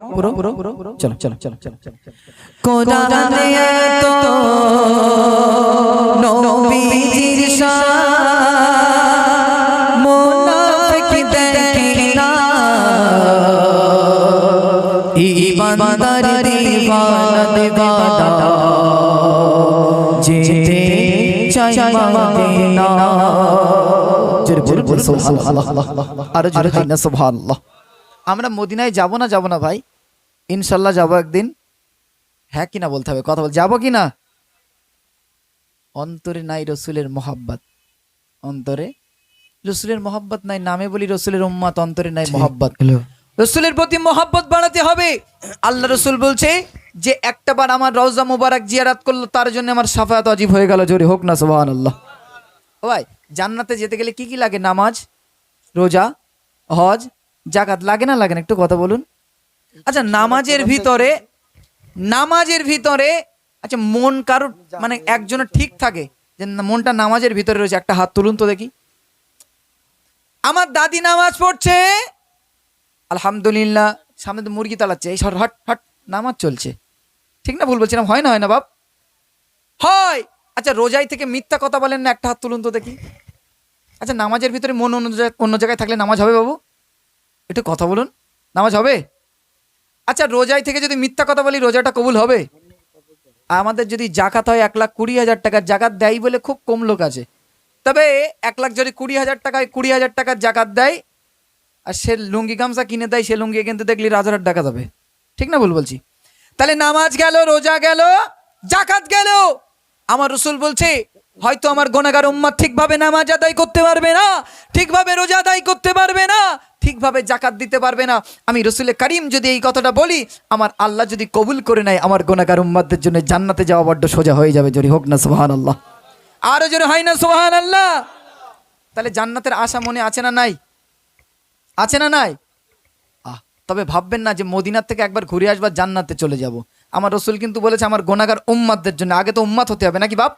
পুরো পুরো পুরো চলো চলো চলো চলো চলো কোরআনে এত নবীজির শান মুনাফিক দেখে না ইমানদার দিওয়ানা দিওয়ানা যেতে চাই মদিনা জোরে বলুন সুবহানাল্লাহ আরও জোরে না সুবহানাল্লাহ আমরা মদিনায় যাব না যাব না ভাই? ইনশাল্লাহ যাব একদিন। হ্যাঁ কিনা বলতে হবে কথা বল যাব কিনা? অন্তরে নাই রসুলের মোহাব্বত। অন্তরে? রসুলের মোহাব্বত নাই নামে বলি রসুলের উম্মাত অন্তরে নাই মোহাব্বত। রসুলের প্রতি মোহাব্বত বাড়াতে হবে। আল্লাহ রসুল বলছে যে একটা বার আমার রওজা মুবারক জিয়ারাত করল তার জন্য আমার সাফায়াত অজীব হয়ে গেল জোরে হোক না সুবহানাল্লাহ। ও ভাই জান্নাতে যেতে গেলে কি কি লাগে? নামাজ রোজা হজ জাকাত লাগে না লাগে না? একটু কথা বলুন। আচ্ছা নামাজের ভিতরে নামাজের ভিতরে আচ্ছা মন কারোর মানে একজনের ঠিক থাকে? যে মনটা নামাজের ভিতরে রয়েছে একটা হাত তুলুন তো দেখি। আমার দাদি নামাজ পড়ছে। আলহামদুলিল্লাহ সামনে তো মুরগি তালাচ্ছে। এই সর হট হট নামাজ চলছে। ঠিক না? ভুল বলছিলাম হয় না হয় না বাপ? হয়! আচ্ছা রোজাই থেকে মিথ্যা কথা বলেন না একটা হাত তুলুন তো দেখি। আচ্ছা নামাজের ভিতরে মন অন্য অন্য জায়গায় থাকলে নামাজ হবে বাবু? একটু কথা বলুন। নামাজ হবে? আচ্ছা রোজাই থেকে যদি মিথ্যা কথা বলি, রোজাটা কবুল হবে? আমাদের যদি জাকাত হয় এক লাখ কুড়ি হাজার টাকার জাকাত দেয় বলে খুব কম লোক আছে। তবে এক লাখ যদি কুড়ি হাজার টাকায় কুড়ি হাজার টাকার জাকাত দেয়, আর সে লুঙ্গি গামছা কিনে দেয়, সে লুঙ্গি কিন্তু দেখলি রাজার টাকা দেবে ঠিক না ভুল বলছি? তাহলে নামাজ গেল, রোজা গেল, জাকাত গেল। আমার রসুল বলছে, হয়তো আমার গোনাগার উম্মাদ ঠিকভাবে নামাজ আদায় করতে পারবে না, ঠিকভাবে রোজা আদায় করতে পারবে না ঠিকভাবে জাকাত দিতে পারবে না। আমি রসুলের করিম যদি এই কথাটা বলি, আমার আল্লাহ যদি কবুল করে নেয়, আমার গোনাগার উম্মাদের জন্য জান্নাতে যাওয়া বড্ড সোজা হয়ে যাবে যদি হোক না সোহান আল্লাহ আরও জোরে হয় না সোহান আল্লাহ তাহলে জান্নাতের আশা মনে আছে না নাই? আছে না নাই? আহ, তবে ভাববেন না যে মদিনার থেকে একবার ঘুরে আসবার জান্নাতে চলে যাব। আমার রসুল কিন্তু বলেছে, আমার গোনাগার উম্মাদদের জন্য, আগে তো উম্মাত হতে হবে, নাকি বাপ?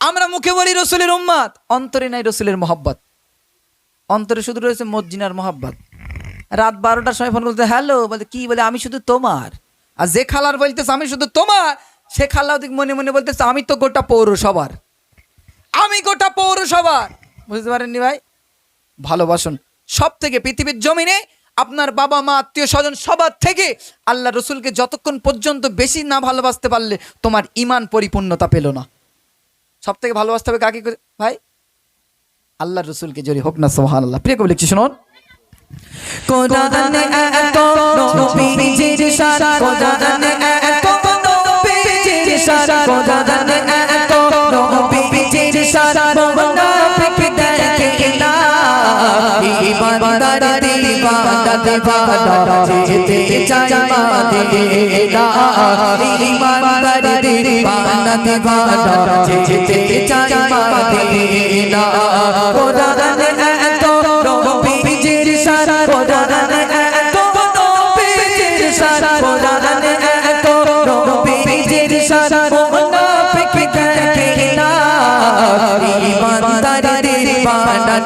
আমরা মুখে বলি রসুলের উম্মাদ, অন্তরে নাই রসুলের মোহাব্বত। অন্তরে শুধু রয়েছে মজ্জিনার মোহাব্বত। রাত বারোটার সময় ফোন করতে, হ্যালো, বলতে, কি? বলে, আমি শুধু তোমার। আর যে খালার বলতেছে, আমি শুধু তোমার, সে খালা ওদিক মনে মনে বলতেছে, আমি তো গোটা পৌরসভার। আমি গোটা পৌরসভার। বুঝতে পারেননি ভাই? ভালোবাসুন। সব থেকে পৃথিবীর জমিনে আপনার বাবা মা, আত্মীয় স্বজন, সবার থেকে আল্লাহ রসুলকে যতক্ষণ পর্যন্ত বেশি না ভালোবাসতে পারলে তোমার ইমান পরিপূর্ণতা পেল না। সব থেকে ভালোবাসতে হবে কাকে ভাই? আল্লাহ রসুলকে জোরে হোক না সোহান আল্লাহ প্রিয় কবি লিখছি শুনুন। কোরআনে এত নবীজির শান কোরআনে এত নবীজির শান কোরআনে এত নবীজির শান মুনাফিক দেখে না ইমানদার দিওয়ানা দিওয়ানা যেতে চাই মদিনা ইমানদার দিওয়ানা যেতে চাই মদিনা কোরআনে এত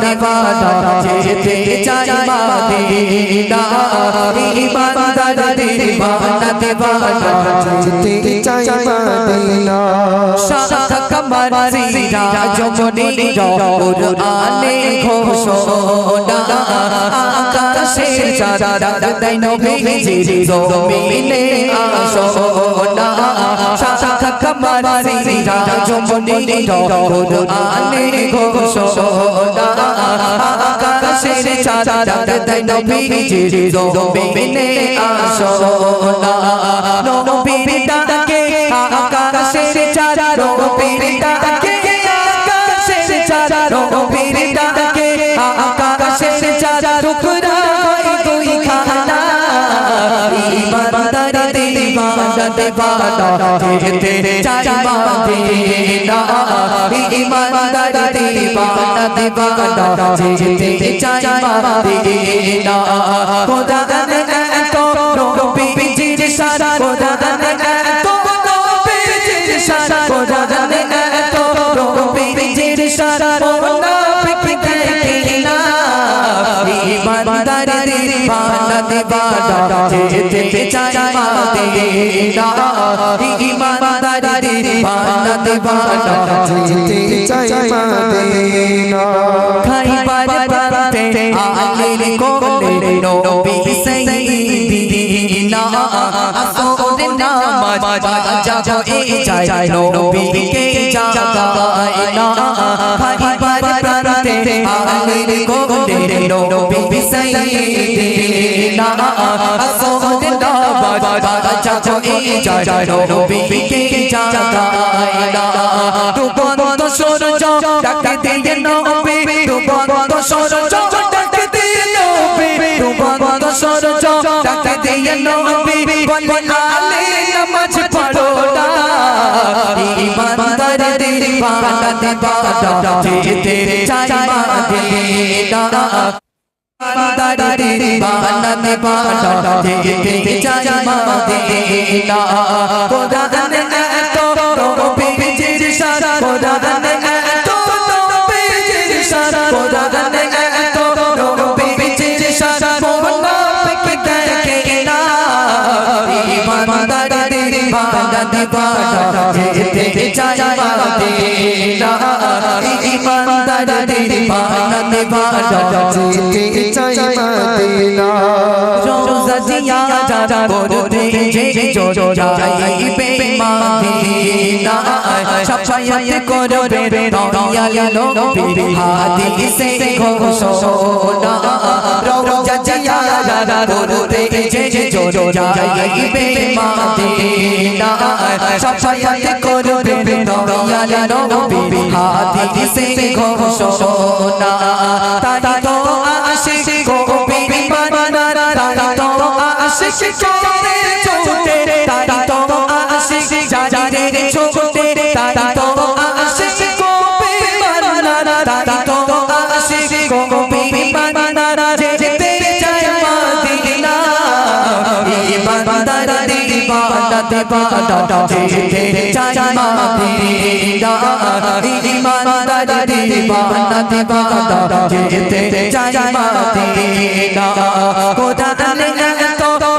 দিওয়ানা যেতে চাই মদিনা ইমানদার দিওয়ানা দিওয়ানা যেতে চাই মদিনা শাখা কমর সিরা যমনি কুরআনে ঘোষণা আকাশের চাঁদ দেয় নবীজি জমিনে আসনা। শাখা কমর সিরা যমনি কুরআনে ঘোষণা আকাশের চাঁদ নবীজি জমিনে আসনা নবীর ডাকে আকাশের চাঁদ নবীর ডাকে আকাশের চাঁদ নবীর ডাকে আকাশের চাঁদ টুকরা দিওয়ানা যেতে চাই মদিনা ইমানদার দিওয়ানা দিওয়ানা যেতে চাই মদিনা খোদা গানে এত নবীজির সারা খোদা গানে এত নবীজির সারা খোদা গানে এত নবীজির সারা মুনাফিক দেখে না ইমানদার দিওয়ানা দিবানা যেতে চাই মদিনা ইমানদারি দিবানা দিবানা যেতে চাই মদিনা খাইবার প্রান্তে আলীর কোলে নবী সাইয়্যিদিনা আসরে নামাজ যাব এই চাই নবীকে জাগায় না। খাইবার কোলে নবী সাইয়্যিদিনা আসরে নামাজ যাব এই চাই নবীকে জাগায় না দুবন্ত সূরজ ডাকে দিয়ে নবী দুবন্ত সূরজ ডাকে দিয়ে নবী দুবন্ত সূরজ ডাকে দিয়ে নবী বলে আলে নামাজ পড়ো না ইমানদার দিবানা দিবানা যেতে চাই মদিনা ইমানদার দিবানা দিবানা যেতে চাই মদিনা কোরআন এত নবীজির সারা কোরআন এত দিবানা যেতে চাই মদিনা ইমানদার দিবানা দিবানা যেতে চাই মদিনা রোজা জিয়া যা করতে যে যাইবে মদিনা সাফায়াত করবে দয়াল নবী হাদিসে ঘোষণা রোজা জিয়া যা করতে যে যাইবে মদিনা সাফায়াত করবে দয়াল নবী হাদিসে ঘোষণা তাই করে ছোটে তাই তো আশিক জানে ছোটে তাই তো আশিক কবি বানারা তাই তো আশিক কবি বানারা যেতে চায় মদিনা। ইমানদার দিবানা দিবানা যেতে চায় মদিনা। ইমানদার দিবানা দিবানা যেতে চায় মদিনা। কোরআনে এত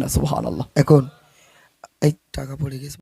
না সুবহানাল্লাহ। এখন এই টাকা পড়ে গেছে।